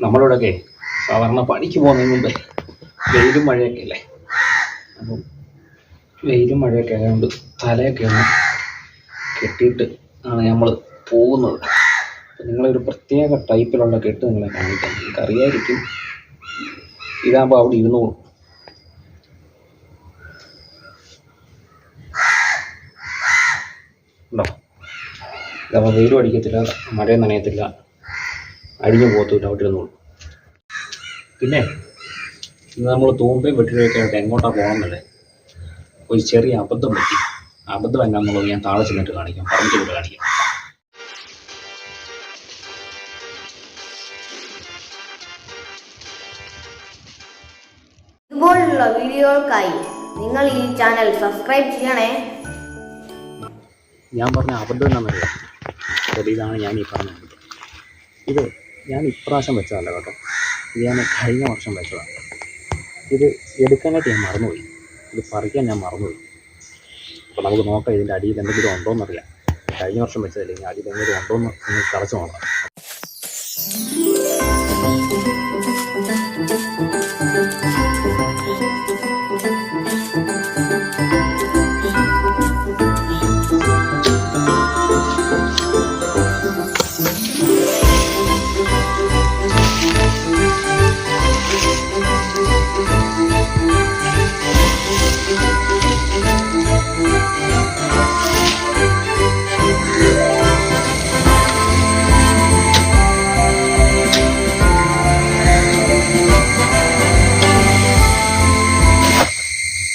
നമ്മളിവിടെയൊക്കെ സാധാരണ പണിക്ക് പോകുന്നതിന് മുമ്പേ വെയിലും മഴയൊക്കെ അല്ലേ? അപ്പം വെയിലും മഴയൊക്കെ ആയതുകൊണ്ട് തലയൊക്കെ ഒന്ന് കെട്ടിയിട്ട് ആണ് നമ്മൾ പോകുന്നത്. നിങ്ങളൊരു പ്രത്യേക ടൈപ്പിലുള്ള കെട്ട് നിങ്ങളെ കാണിക്കാം. നിങ്ങൾക്ക് അറിയായിരിക്കും ഇതാകുമ്പോൾ അവിടെ ഇരുന്നോളും ഉണ്ടോ? ഇതാകുമ്പോൾ വെയിലും അടിക്കത്തില്ല മഴയും നനയത്തില്ല. അടിഞ്ഞു പോകത്തു അവിടെ ഇരുന്നോളും പിന്നെ ഇന്ന് നമ്മൾ തൂമ്പയും വെട്ടിയൊക്കെ ആയിട്ട് എങ്ങോട്ടാണ് പോകണമെന്നല്ലേ ഒരു ചെറിയ അബദ്ധം പറ്റി. അബദ്ധം എന്നാന്നുള്ളത് ഞാൻ താഴെ ചെന്നിട്ട് കാണിക്കാം. പറഞ്ഞു ചെന്നിട്ട് കാണിക്കാം. ഇതുപോലുള്ള വീഡിയോകൾക്കായി നിങ്ങൾ ഈ ചാനൽ സബ്സ്ക്രൈബ് ചെയ്യണേ. ഞാൻ പറഞ്ഞ അബദ്ധം എന്നാണെന്നറിയാം ശരി ഇതാണ് ഞാൻ ഈ പറഞ്ഞത്. ഇത് ഞാൻ ഇപ്രാവശ്യം വെച്ചതല്ല കേട്ടോ. ഇത് ഞാൻ കഴിഞ്ഞ വർഷം വെച്ചതാണ്. ഇത് എടുക്കാനായിട്ട് ഞാൻ മറന്നുപോയി. ഇത് പറിക്കാൻ ഞാൻ മറന്നുപോയി. അപ്പോൾ നമുക്ക് നോക്കാം ഇതിന്റെ അടിയിൽ എന്തെങ്കിലും ഉണ്ടോ എന്നറിയാം കഴിഞ്ഞ വർഷം വെച്ചതല്ലേ ഇനി അടിയിൽ എന്തെങ്കിലും ഉണ്ടോ ഒന്ന് കളച്ച് നോക്കാം.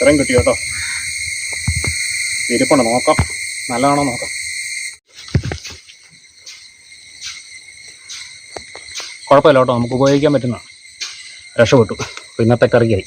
ഇത്രയും കിട്ടി കേട്ടോ. ഇരിപ്പുണ്ട് നോക്കാം. നല്ലതാണോ നോക്കാം. കുഴപ്പമില്ല കേട്ടോ നമുക്ക് ഉപയോഗിക്കാൻ പറ്റുന്നതാണ്. രക്ഷപ്പെട്ടു. ഇന്നത്തെ കറിയായി.